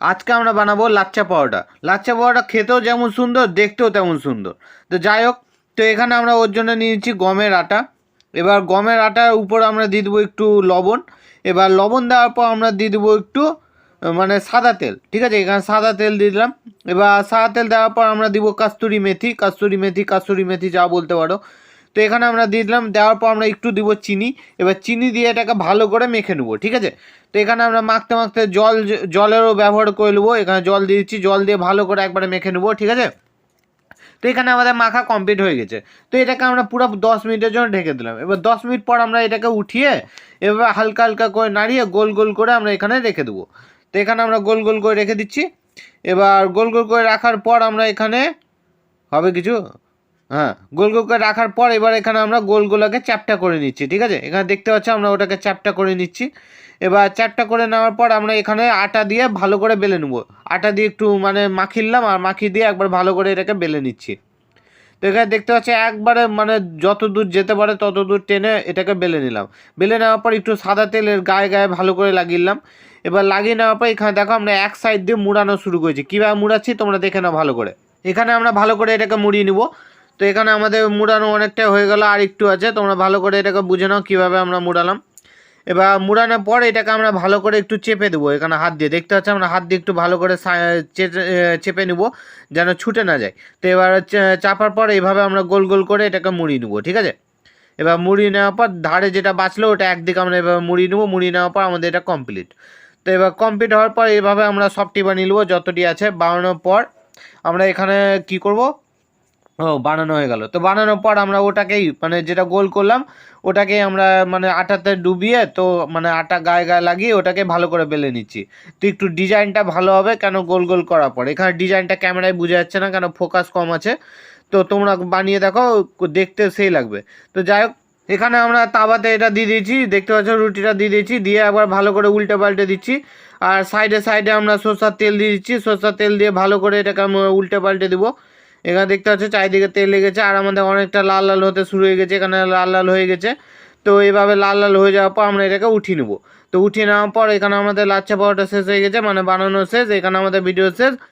আজকে আমরা বানাবো লাচ্চা পাওয়াটা লাচ্চা পাওয়াটা খেতেও যেমন সুন্দর, দেখতেও তেমন সুন্দর। তো যাই হোক, তো এখানে আমরা ওর জন্য নিয়েছি গমের আটা। এবার গমের আটার উপর আমরা দিয়ে দেবো একটু লবণ। এবার লবণ দেওয়ার পর আমরা দিয়ে দেবো একটু মানে সাদা তেল, ঠিক আছে? এখানে সাদা তেল দিয়ে দিলাম। এবার সাদা তেল দেওয়ার পর আমরা দিব কাস্তুরি মেথি। কাস্তুরি মেথি কাস্তুরি মেথি যা বলতে পারো। তো এখানে আমরা দিয়ে দিলাম, দেওয়ার পর আমরা একটু দিব চিনি। এবার চিনি দিয়ে এটাকে ভালো করে মেখে নেব, ঠিক আছে? তো এখানে আমরা মাখতে মাখতে জল, জলেরও ব্যবহার করে নেব। এখানে জল দিয়ে দিচ্ছি, জল দিয়ে ভালো করে একবারে মেখে নেব, ঠিক আছে? তো এখানে আমাদের মাখা কমপ্লিট হয়ে গেছে। তো এটাকে আমরা পুরো দশ মিনিটের জন্য ঢেকে দিলাম। এবার দশ মিনিট পর আমরা এটাকে উঠিয়ে এবার হালকা হালকা করে নাড়িয়ে গোল গোল করে আমরা এখানে রেখে দেবো। তো এখানে আমরা গোল গোল করে রেখে দিচ্ছি। এবার গোল গোল করে রাখার পর আমরা এখানে হবে কিছু? হ্যাঁ গোল গোল করে রাখার পর এবার এখানে আমরা গোলগুলোকে চ্যাপটা করে নিচ্ছি, ঠিক আছে? এখানে দেখতে পাচ্ছি আমরা ওটাকে চ্যাপটা করে নিচ্ছি। এবার চ্যাপটা করে নেওয়ার পর আমরা এখানে আটা দিয়ে ভালো করে বেলে নেব। আটা দিয়ে একটু মানে মাখিলাম আর মাখিয়ে দিয়ে একবার ভালো করে এটাকে বেলে নিচ্ছি। তো এখানে দেখতে পাচ্ছি একবারে মানে যত দূর যেতে পারে তত দূর টেনে এটাকে বেলে নিলাম। বেলে নেওয়ার পর একটু সাদা তেলের গায়ে গায়ে ভালো করে লাগিয়ে নিলাম। এবার লাগিয়ে নেওয়ার পর এখানে দেখো আমরা এক সাইড দিয়ে মুড়ানো শুরু করেছি। কীভাবে মুড়াচ্ছি তোমরা দেখে নাও ভালো করে। এখানে আমরা ভালো করে এটাকে মুড়িয়ে নিব। তো এখানে আমাদের মুড়ানো অনেকটা হয়ে গেল, আর একটু আছে। তোমরা ভালো করে এটাকে বুঝে নাও কীভাবে আমরা মুড়ালাম। এবার মুড়ানোর পর এটাকে আমরা ভালো করে একটু চেপে দেবো এখানে হাত দিয়ে। দেখতে পাচ্ছি আমরা হাত দিয়ে একটু ভালো করে চেপে নেব যেন ছুটে না যায়। তো এবার চাপার পর এইভাবে আমরা গোল গোল করে এটাকে মুড়িয়ে নেব, ঠিক আছে? এবার মুড়িয়ে নেওয়ার পর ধারে যেটা বাঁচলো ওটা একদিকে আমরা এভাবে মুড়িয়ে নেব। মুড়িয়ে নেওয়ার পর আমাদের এটা কমপ্লিট তো এবার কমপ্লিট হওয়ার পর এইভাবে আমরা সবটি বানিয়ে নেব, যতটি আছে বানানোর পর আমরা এখানে কি করব? ও, বানানো হয়ে গেল। তো বানানোর পর আমরা ওটাকেই মানে যেটা গোল করলাম, ওটাকেই আমরা মানে আটাতে ডুবিয়ে, তো মানে আটা গায়ে গায়ে লাগিয়ে ওটাকে ভালো করে বেলে নিচ্ছি। তো একটু ডিজাইনটা ভালো হবে কেন গোল গোল করার পর? এখানে ডিজাইনটা ক্যামেরায় বোঝা যাচ্ছে না কেন ফোকাস কম আছে। তো তোমরা বানিয়ে দেখো, দেখতে সেই লাগবে। তো যাই হোক, এখানে আমরা তাওয়াতে এটা দিয়ে দিয়েছি, দেখতে পাচ্ছ রুটিটা দিয়ে দিয়েছি, দিয়ে একবার ভালো করে উল্টে পাল্টে দিচ্ছি। আর সাইডে সাইডে আমরা সরষার তেল দিয়ে দিচ্ছি, সরষার তেল দিয়ে ভালো করে এটাকে আমরা উল্টে পাল্টে দিব। এখানে দেখতে পাচ্ছ চারিদিকে তেল লেগেছে, আর আমাদের অনেকটা লাল লাল হতে শুরু হয়ে গেছে, এখানে লাল লাল হয়ে গেছে। তো এইভাবে লাল লাল হয়ে যাওয়ার পর আমরা এটাকে উঠিয়ে নেব। তো উঠিয়ে নেওয়ার পর এখানে আমাদের লাচ্ছা পাওয়াটা শেষ হয়ে গেছে মানে বানানো শেষ, এখানে আমাদের ভিডিও শেষ।